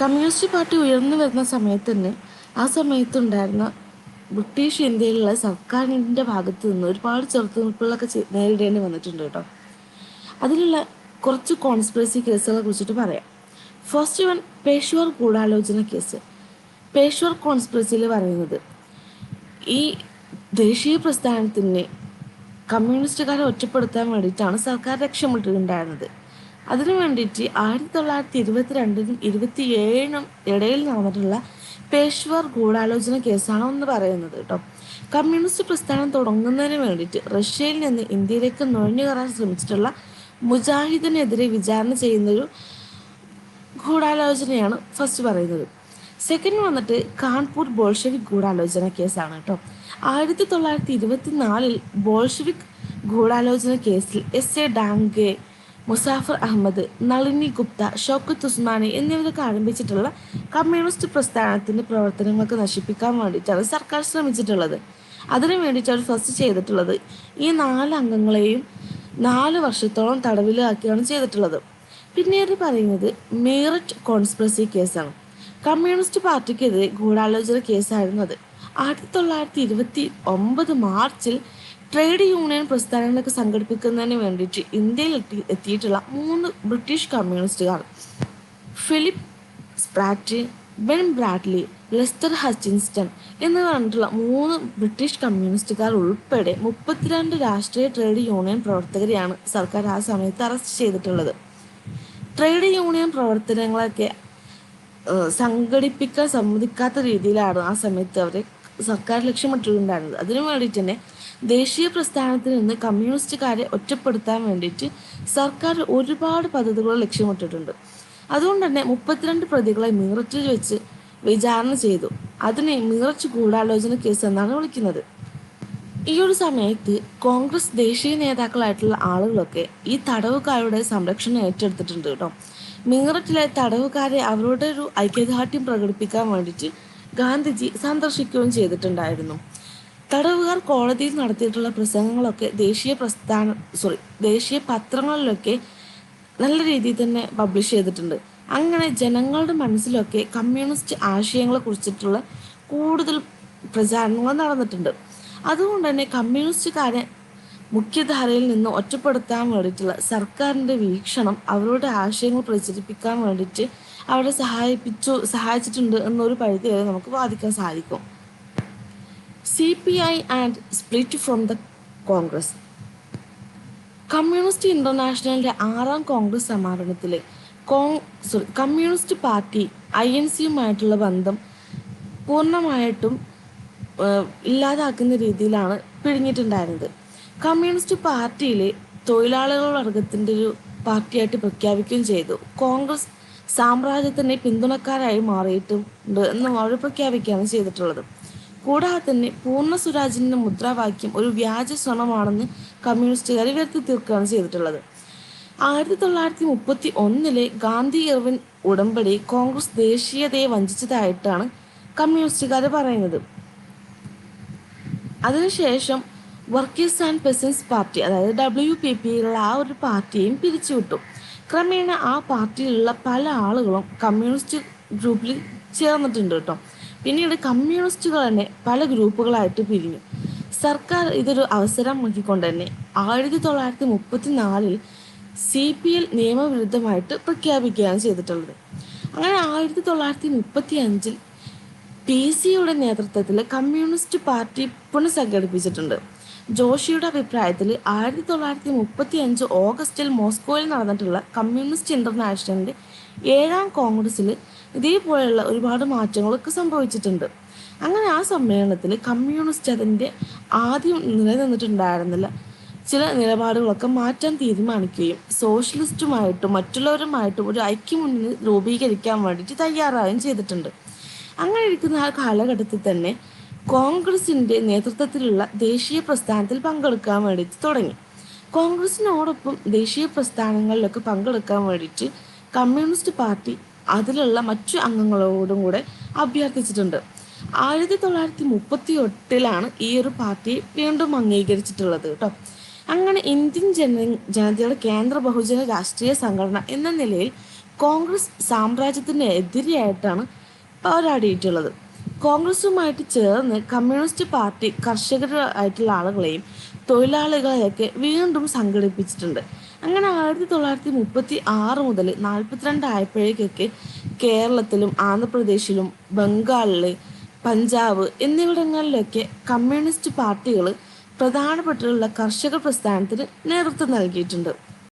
Communist party ഉയർന്നു വരുന്ന സമയത്ത് തന്നെ ആ സമയത്തുണ്ടായിരുന്ന ബ്രിട്ടീഷ് ഇന്ത്യയിലുള്ള സർക്കാരിന്റെ ഭാഗത്തു നിന്ന് ഒരുപാട് ചെറുത്തുനിൽപ്പുകളൊക്കെ നേരിടേണ്ടി വന്നിട്ടുണ്ട് കേട്ടോ. അതിലുള്ള കുറച്ച് കോൺസ്പിറസി കേസുകളെ കുറിച്ചിട്ട് പറയാം. ഫസ്റ്റ് വൺ പേഷ്വർ ഗൂഢാലോചന കേസ്. പേഷ്വർ കോൺസ്പിറസിയിൽ പറയുന്നത് ഈ ദേശീയ പ്രസ്ഥാനത്തിന് കമ്മ്യൂണിസ്റ്റുകാരെ ഒറ്റപ്പെടുത്താൻ വേണ്ടിയിട്ടാണ് സർക്കാർ ലക്ഷ്യമിട്ടിട്ടുണ്ടായിരുന്നത്. അതിനു വേണ്ടിയിട്ട് ആയിരത്തി തൊള്ളായിരത്തി ഇരുപത്തിരണ്ടിനും ഇരുപത്തി ഏഴിനും ഇടയിൽ നടന്നിട്ടുള്ള പേഷ്വർ ഗൂഢാലോചന കേസാണ് ഒന്ന് പറയുന്നത് കേട്ടോ. കമ്മ്യൂണിസ്റ്റ് പ്രസ്ഥാനം തുടങ്ങുന്നതിന് വേണ്ടിയിട്ട് റഷ്യയിൽ നിന്ന് ഇന്ത്യയിലേക്ക് നുഴഞ്ഞു കയറാൻ ശ്രമിച്ചിട്ടുള്ള മുജാഹിദിനെതിരെ വിചാരണ ചെയ്യുന്നൊരു ഗൂഢാലോചനയാണ് ഫസ്റ്റ് പറയുന്നത്. സെക്കൻഡ് വന്നിട്ട് കാൺപൂർ ബോൾഷവിക് ഗൂഢാലോചന കേസാണ് കേട്ടോ. ആയിരത്തി തൊള്ളായിരത്തി ഇരുപത്തി ബോൾഷവിക് ബോൾഷെവിക് ഗൂഢാലോചന കേസിൽ എസ് എ ഡാംഗെ മുസാഫർ അഹമ്മദ് നളിനി ഗുപ്ത ഷൗക്കത്ത് ഉസ്മാനി എന്നിവരൊക്കെ ആരംഭിച്ചിട്ടുള്ള കമ്മ്യൂണിസ്റ്റ് പ്രസ്ഥാനത്തിന്റെ പ്രവർത്തനങ്ങൾക്ക് നശിപ്പിക്കാൻ വേണ്ടിയിട്ടാണ് സർക്കാർ ശ്രമിച്ചിട്ടുള്ളത്. അതിനു വേണ്ടിയിട്ട് അവർ ഫസ്റ്റ് ചെയ്തിട്ടുള്ളത് ഈ നാല് അംഗങ്ങളെയും നാല് വർഷത്തോളം തടവിലാക്കിയാണ് ചെയ്തിട്ടുള്ളത്. പിന്നീട് പറയുന്നത് മീററ്റ് കോൺസ്പിറസി കേസാണ്. കമ്മ്യൂണിസ്റ്റ് പാർട്ടിക്കെതിരെ ഗൂഢാലോചന കേസായിരുന്നു അത്. ആയിരത്തി തൊള്ളായിരത്തി ഇരുപത്തി ഒമ്പത് മാർച്ചിൽ ട്രേഡ് യൂണിയൻ പ്രസ്ഥാനങ്ങളൊക്കെ സംഘടിപ്പിക്കുന്നതിന് വേണ്ടിയിട്ട് ഇന്ത്യയിൽ എത്തി എത്തിയിട്ടുള്ള മൂന്ന് ബ്രിട്ടീഷ് കമ്മ്യൂണിസ്റ്റുകാർ. Philip Spratt Ben Bradley Lester Hutchinson എന്ന് പറഞ്ഞിട്ടുള്ള മൂന്ന് ബ്രിട്ടീഷ് കമ്മ്യൂണിസ്റ്റുകാർ ഉൾപ്പെടെ മുപ്പത്തിരണ്ട് രാഷ്ട്രീയ ട്രേഡ് യൂണിയൻ പ്രവർത്തകരെയാണ് സർക്കാർ ആ സമയത്ത് അറസ്റ്റ് ചെയ്തിട്ടുള്ളത്. ട്രേഡ് യൂണിയൻ പ്രവർത്തനങ്ങളൊക്കെ സംഘടിപ്പിക്കാൻ സമ്മതിക്കാത്ത രീതിയിലാണ് ആ സമയത്ത് അവരെ സർക്കാർ ലക്ഷ്യമിട്ടിട്ടുണ്ടായിരുന്നത്. അതിനു വേണ്ടിയിട്ട് തന്നെ ദേശീയ പ്രസ്ഥാനത്തിൽ നിന്ന് കമ്മ്യൂണിസ്റ്റുകാരെ ഒറ്റപ്പെടുത്താൻ വേണ്ടിയിട്ട് സർക്കാർ ഒരുപാട് പദ്ധതികൾ ലക്ഷ്യമിട്ടിട്ടുണ്ട്. അതുകൊണ്ട് തന്നെ മുപ്പത്തിരണ്ട് പ്രതികളെ മീററ്റിൽ വെച്ച് വിചാരണ ചെയ്തു. അതിനെ മീററ്റ് ഗൂഢാലോചന കേസ് എന്നാണ് വിളിക്കുന്നത്. ഈ ഒരു സമയത്ത് കോൺഗ്രസ് ദേശീയ നേതാക്കളായിട്ടുള്ള ആളുകളൊക്കെ ഈ തടവുകാരുടെ സംരക്ഷണം ഏറ്റെടുത്തിട്ടുണ്ട് കേട്ടോ. മീററ്റിലെ തടവുകാരെ അവരുടെ ഒരു ഐക്യദാർഢ്യം പ്രകടിപ്പിക്കാൻ വേണ്ടിയിട്ട് ഗാന്ധിജി സന്ദർശിക്കുകയും ചെയ്തിട്ടുണ്ടായിരുന്നു. തടവുകാർ കോടതിയിൽ നടത്തിയിട്ടുള്ള പ്രസംഗങ്ങളൊക്കെ ദേശീയ പ്രസ്ഥാന സോറി ദേശീയ പത്രങ്ങളിലൊക്കെ നല്ല രീതിയിൽ തന്നെ പബ്ലിഷ് ചെയ്തിട്ടുണ്ട്. അങ്ങനെ ജനങ്ങളുടെ മനസ്സിലൊക്കെ കമ്മ്യൂണിസ്റ്റ് ആശയങ്ങളെ കുറിച്ചിട്ടുള്ള കൂടുതൽ പ്രചാരണങ്ങൾ നടന്നിട്ടുണ്ട്. അതുകൊണ്ട് തന്നെ കമ്മ്യൂണിസ്റ്റുകാരെ മുഖ്യധാരയിൽ നിന്ന് ഒറ്റപ്പെടുത്താൻ വേണ്ടിയിട്ടുള്ള സർക്കാരിന്റെ വീക്ഷണം അവരുടെ ആശയങ്ങൾ പ്രചരിപ്പിക്കാൻ വേണ്ടിയിട്ട് അവരെ സഹായിപ്പിച്ചു സഹായിച്ചിട്ടുണ്ട് എന്നൊരു പരിധി വരെ നമുക്ക് വാദിക്കാൻ സാധിക്കും. C P I and split from the Congress communist ഇന്റർനാഷണലിന്റെ ആറാം കോൺഗ്രസ് സമാപനത്തിൽ Kong sorry communist party I N സിയുമായിട്ടുള്ള ബന്ധം പൂർണമായിട്ടും ഇല്ലാതാക്കുന്ന രീതിയിലാണ് പിഴിഞ്ഞിട്ടുണ്ടായിരുന്നത് കമ്മ്യൂണിസ്റ്റ് പാർട്ടിയിലെ തൊഴിലാളികൾ വർഗത്തിന്റെ ഒരു പാർട്ടിയായിട്ട് പ്രഖ്യാപിക്കുകയും ചെയ്തു. കോൺഗ്രസ് സാമ്രാജ്യത്തിന്റെ പിന്തുണക്കാരായി മാറിയിട്ടുണ്ട് എന്ന് അവർ പ്രഖ്യാപിക്കുകയാണ് ചെയ്തിട്ടുള്ളത്. കൂടാതെ തന്നെ പൂർണ സ്വരാജിന്റെ മുദ്രാവാക്യം ഒരു വ്യാജ ശ്രമമാണെന്ന് കമ്മ്യൂണിസ്റ്റുകാർ വരുത്തി തീർക്കുകയാണ് ചെയ്തിട്ടുള്ളത്. ആയിരത്തി തൊള്ളായിരത്തി മുപ്പത്തി ഒന്നിലെ ഗാന്ധി ഇർവിൻ ഉടമ്പടി കോൺഗ്രസ് ദേശീയതയെ വഞ്ചിച്ചതായിട്ടാണ് കമ്മ്യൂണിസ്റ്റുകാർ പറയുന്നത്. അതിനുശേഷം വർക്കേഴ്സ് ആൻഡ് പെസൻസ് പാർട്ടി അതായത് ഡബ്ല്യു പി പിയിലുള്ള ആ ഒരു പാർട്ടിയെയും പിരിച്ചുവിട്ടു. ക്രമേണ ആ പാർട്ടിയിലുള്ള പല ആളുകളും കമ്മ്യൂണിസ്റ്റ് ഗ്രൂപ്പിൽ ചേർന്നിട്ടുണ്ട് കേട്ടോ. പിന്നീട് കമ്മ്യൂണിസ്റ്റുകൾ തന്നെ പല ഗ്രൂപ്പുകളായിട്ട് പിരിഞ്ഞു. സർക്കാർ ഇതൊരു അവസരം മുക്കിക്കൊണ്ട് തന്നെ ആയിരത്തി തൊള്ളായിരത്തി മുപ്പത്തി നാലിൽ സി പി എൽ നിയമവിരുദ്ധമായിട്ട് പ്രഖ്യാപിക്കുകയാണ് ചെയ്തിട്ടുള്ളത്. അങ്ങനെ ആയിരത്തി തൊള്ളായിരത്തി മുപ്പത്തി അഞ്ചിൽ പി സിയുടെ നേതൃത്വത്തിൽ കമ്മ്യൂണിസ്റ്റ് പാർട്ടി പുനഃസംഘടിപ്പിച്ചിട്ടുണ്ട്. ജോഷിയുടെ അഭിപ്രായത്തിൽ ആയിരത്തി തൊള്ളായിരത്തി മുപ്പത്തി അഞ്ച് ഓഗസ്റ്റിൽ മോസ്കോയിൽ നടന്നിട്ടുള്ള കമ്മ്യൂണിസ്റ്റ് ഇന്റർനാഷണലിന്റെ ഏഴാം കോൺഗ്രസ്സിൽ ഇതേപോലെയുള്ള ഒരുപാട് മാറ്റങ്ങളൊക്കെ സംഭവിച്ചിട്ടുണ്ട്. അങ്ങനെ ആ സമ്മേളനത്തിൽ കമ്മ്യൂണിസ്റ്റ് അതിന്റെ ആദ്യം നിലനിന്നിട്ടുണ്ടായിരുന്നില്ല. ചില നിലപാടുകളൊക്കെ മാറ്റാൻ തീരുമാനിക്കുകയും സോഷ്യലിസ്റ്റുമായിട്ടും മറ്റുള്ളവരുമായിട്ടും ഒരു ഐക്യമുന്നണി രൂപീകരിക്കാൻ വേണ്ടിയിട്ട് തയ്യാറാവുകയും ചെയ്തിട്ടുണ്ട്. അങ്ങനെ ഇരിക്കുന്ന ആ കാലഘട്ടത്തിൽ തന്നെ കോൺഗ്രസിന്റെ നേതൃത്വത്തിലുള്ള ദേശീയ പ്രസ്ഥാനത്തിൽ പങ്കെടുക്കാൻ വേണ്ടിയിട്ട് തുടങ്ങി. കോൺഗ്രസിനോടൊപ്പം ദേശീയ പ്രസ്ഥാനങ്ങളിലൊക്കെ പങ്കെടുക്കാൻ വേണ്ടിയിട്ട് കമ്മ്യൂണിസ്റ്റ് പാർട്ടി അതിലുള്ള മറ്റു അംഗങ്ങളോടും കൂടെ അഭ്യർത്ഥിച്ചിട്ടുണ്ട്. ആയിരത്തി തൊള്ളായിരത്തി മുപ്പത്തി എട്ടിലാണ് ഈ ഒരു പാർട്ടി വീണ്ടും അംഗീകരിച്ചിട്ടുള്ളത് കേട്ടോ. അങ്ങനെ ഇന്ത്യൻ ജന ജനതയുടെ കേന്ദ്ര ബഹുജന രാഷ്ട്രീയ സംഘടന എന്ന നിലയിൽ കോൺഗ്രസ് സാമ്രാജ്യത്തിന് എതിരെയായിട്ടാണ് പോരാടിയിട്ടുള്ളത്. കോൺഗ്രസുമായിട്ട് ചേർന്ന് കമ്മ്യൂണിസ്റ്റ് പാർട്ടി കർഷകരായിട്ടുള്ള ആളുകളെയും തൊഴിലാളികളെയൊക്കെ വീണ്ടും സംഘടിപ്പിച്ചിട്ടുണ്ട്. അങ്ങനെ ആയിരത്തി തൊള്ളായിരത്തി മുപ്പത്തി ആറ് മുതൽ നാൽപ്പത്തിരണ്ട് ആയപ്പോഴേക്കൊക്കെ കേരളത്തിലും ആന്ധ്രാപ്രദേശിലും ബംഗാളിൽ പഞ്ചാബ് എന്നിവിടങ്ങളിലൊക്കെ കമ്മ്യൂണിസ്റ്റ് പാർട്ടികൾ പ്രധാനപ്പെട്ടുള്ള കർഷക പ്രസ്ഥാനത്തിന് നേതൃത്വം നൽകിയിട്ടുണ്ട്.